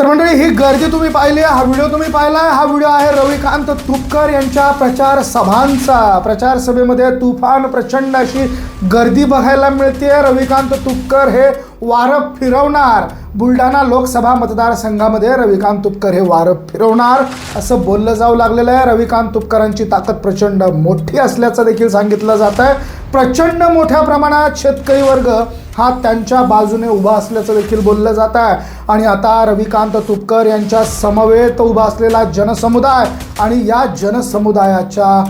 तर मंडळी ही गर्दी तुम्ही पाहिली आहे, हा व्हिडिओ तुम्ही पाहिला हा व्हिडिओ आहे रविकांत तुपकर यांच्या प्रचार सभांचा. प्रचार सभेमध्ये तुफान प्रचंड अशी गर्दी बघायला मिळते रविकांत तुपकर हे वारं फिरवणार. बुलढाणा लोकसभा मतदारसंघामध्ये रविकांत तुपकर हे वारं फिरवणार असं बोललं जाऊ लागलेलं आहे. रविकांत तुपकरांची ताकद प्रचंड मोठी असल्याचं देखील सांगितलं जात आहे प्रचंड मोठ्या प्रमाणात शेतकरी वर्ग हा त्यांच्या बाजूने उभा असल्याचं देखील बोललं जात आहे. आणि आता रविकांत तुपकर यांच्या समवेत उभा असलेला जनसमुदाय आणि या जनसमुदायाच्या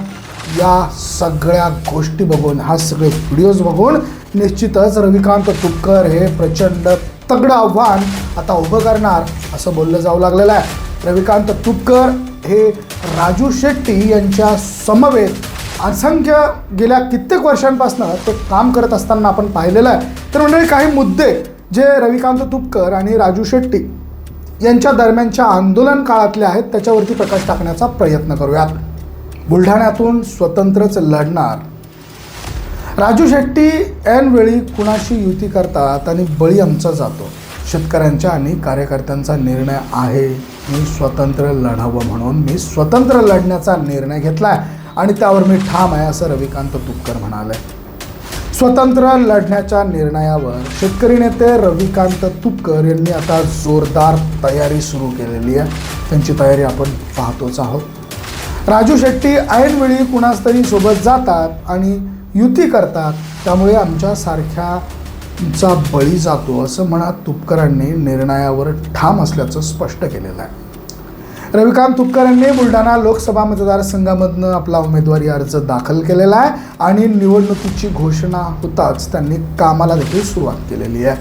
या सगळ्या गोष्टी बघून हा सगळे व्हिडिओज बघून निश्चितच रविकांत तुपकर हे प्रचंड तगडं आव्हान आता उभं करणार असं बोललं जाऊ लागलेलं आहे. रविकांत तुपकर हे राजू शेट्टी यांच्या समवेत असंख्य गेल्या कित्येक वर्षांपासून ते काम करत असताना आपण पाहिलेलं आहे. तर म्हणजे काही मुद्दे जे रविकांत तुपकर आणि राजू शेट्टी यांच्या दरम्यानच्या आंदोलन काळातले आहेत त्याच्यावरती प्रकाश टाकण्याचा प्रयत्न करूयात. बुलढाण्यातून स्वतंत्रच लढणार. राजू शेट्टी ऐनवेळी कुणाशी युती करतात आणि बळी आमचा जातो. शेतकऱ्यांच्या आणि कार्यकर्त्यांचा निर्णय आहे. मी स्वतंत्र लढावं म्हणून मी स्वतंत्र लढण्याचा निर्णय घेतला आहे आणि त्यावर मी ठाम आहे असं रविकांत तुपकर म्हणाले. स्वतंत्र लढण्याच्या निर्णयावर शेतकरी नेते रविकांत तुपकर यांनी आता जोरदार तयारी सुरू केलेली आहे. त्यांची तयारी आपण पाहतोच आहोत. राजू शेट्टी ऐनवेळी कुणास तरी सोबत जातात आणि युती करतात त्यामुळे आमच्या सारख्याचा बळी जातो असं म्हणत तुपकरांनी निर्णयावर ठाम असल्याचं स्पष्ट केलेलं आहे. रविकांत तुपकर यांनी बुलढाणा लोकसभा मतदारसंघामधनं आपला उमेदवारी अर्ज दाखल केलेला आहे आणि निवडणुकीची घोषणा होताच त्यांनी कामाला देखील सुरुवात केलेली आहे.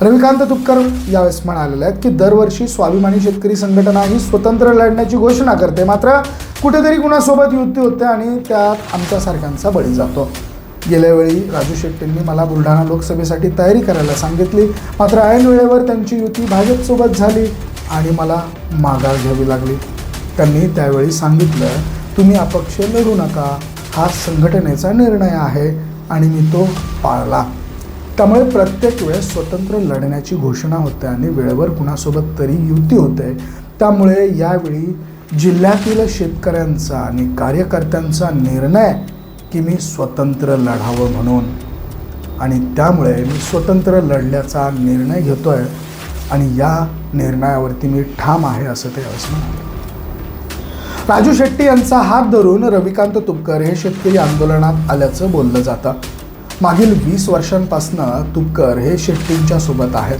रविकांत तुपकर यावेळेस म्हणालेले आहेत की दरवर्षी स्वाभिमानी शेतकरी संघटना ही स्वतंत्र लढण्याची घोषणा करते. मात्र कुठेतरी कुणासोबत युती होते आणि त्यात आमच्यासारख्यांचा बळी जातो. गेल्या वेळी राजू शेट्टींनी मला बुलढाणा लोकसभेसाठी तयारी करायला सांगितली. मात्र ऐन वेळेवर त्यांची युती भाजपसोबत झाली. आणि मला माघार घ्यावी लागली. त्यांनी त्यावेळी सांगितलं तुम्ही अपक्ष लढू नका. हा संघटनेचा निर्णय आहे आणि मी तो पाळला. त्यामुळे प्रत्येक वेळेस स्वतंत्र लढण्याची घोषणा होते आणि वेळेवर कुणासोबत तरी युती होते. त्यामुळे यावेळी जिल्ह्यातील शेतकऱ्यांचा आणि कार्यकर्त्यांचा निर्णय की मी स्वतंत्र लढावं म्हणून. आणि त्यामुळे मी स्वतंत्र लढल्याचा निर्णय घेतो आहे आणि या निर्णयावरती मी ठाम आहे असं ते यावेळेस म्हणाले. राजू शेट्टी यांचा हात धरून रविकांत तुपकर हे शेतकरी आंदोलनात आल्याचं बोललं जातं. मागील वीस वर्षांपासनं तुपकर हे शेट्टींच्या सोबत आहेत.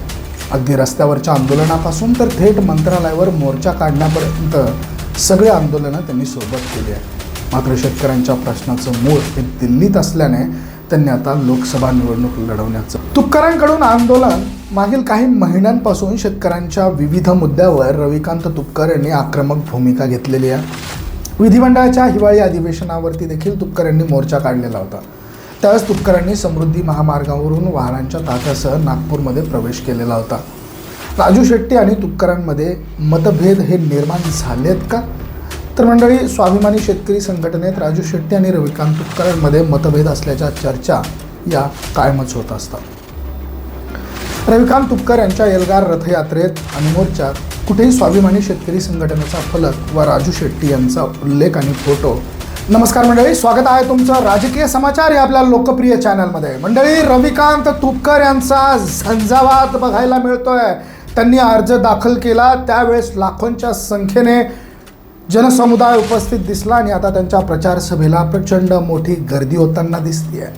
अगदी रस्त्यावरच्या आंदोलनापासून तर थेट मंत्रालयावर मोर्चा काढण्यापर्यंत सगळे आंदोलनं त्यांनी सोबत केली आहेत. मात्र शेतकऱ्यांच्या प्रश्नाचं मूळ हे दिल्लीत असल्याने त्यांनी आता लोकसभा निवडणूक लढवण्याचं तुपकरांकडून आंदोलन मागील काही महिन्यांपासून शेतकऱ्यांच्या विविध मुद्द्यावर रविकांत तुपकर यांनी आक्रमक भूमिका घेतलेली आहे. विधिमंडळाच्या हिवाळी अधिवेशनावरती देखील तुपकर यांनी मोर्चा काढलेला होता. त्यावेळेस तुपकरांनी समृद्धी महामार्गावरून वाहनांच्या ताफ्यासह नागपूरमध्ये प्रवेश केलेला होता. राजू शेट्टी आणि तुपकरांमध्ये मतभेद हे निर्माण झालेत का? तर मंडळी स्वाभिमानी शेतकरी संघटनेत राजू शेट्टी आणि रविकांत तुपकरांमध्ये मतभेद असल्याच्या चर्चा या कायमच होत असतात. रविकांत तुपकर यांच्या एल्गार रथयात्रेत आणि मोर्चात कुठेही स्वाभिमानी शेतकरी संघटनेचा फलक व राजू शेट्टी यांचा उल्लेख आणि फोटो. नमस्कार मंडळी स्वागत आहे तुमचं राजकीय समाचार या आपल्या लोकप्रिय चॅनलमध्ये. मंडळी रविकांत तुपकर यांचा झंझावात बघायला मिळतोय. त्यांनी अर्ज दाखल केला त्यावेळेस लाखोंच्या संख्येने जनसमुदाय उपस्थित दिसला आणि आता त्यांच्या प्रचार सभेला प्रचंड मोठी गर्दी होताना दिसते